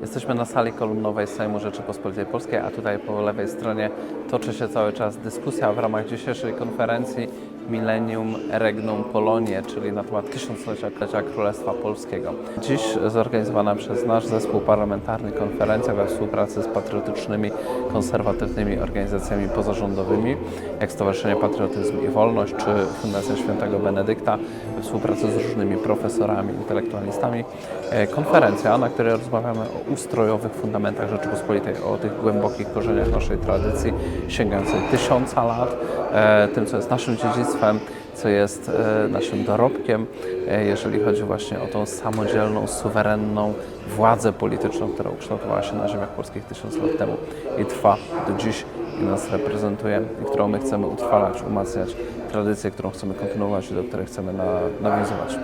Jesteśmy na sali kolumnowej Sejmu Rzeczypospolitej Polskiej, a tutaj po lewej stronie toczy się cały czas dyskusja w ramach dzisiejszej konferencji Millennium Regnum Polonie, czyli na temat tysiąclecia Królestwa Polskiego. Dziś zorganizowana przez nasz zespół parlamentarny konferencja we współpracy z patriotycznymi, konserwatywnymi organizacjami pozarządowymi, jak Stowarzyszenie Patriotyzm i Wolność czy Fundacja Świętego Benedykta, we współpracy z różnymi profesorami, intelektualistami. E, Konferencja, na której rozmawiamy o ustrojowych fundamentach Rzeczypospolitej, o tych głębokich korzeniach naszej tradycji, sięgającej tysiąca lat, tym, co jest naszym dziedzictwem, co jest e, naszym dorobkiem, e, jeżeli chodzi właśnie o tą samodzielną, suwerenną władzę polityczną, która ukształtowała się na ziemiach polskich tysiąc lat temu i trwa do dziś i nas reprezentuje i którą my chcemy utrwalać, umacniać, tradycję, którą chcemy kontynuować i do której chcemy na, nawiązywać.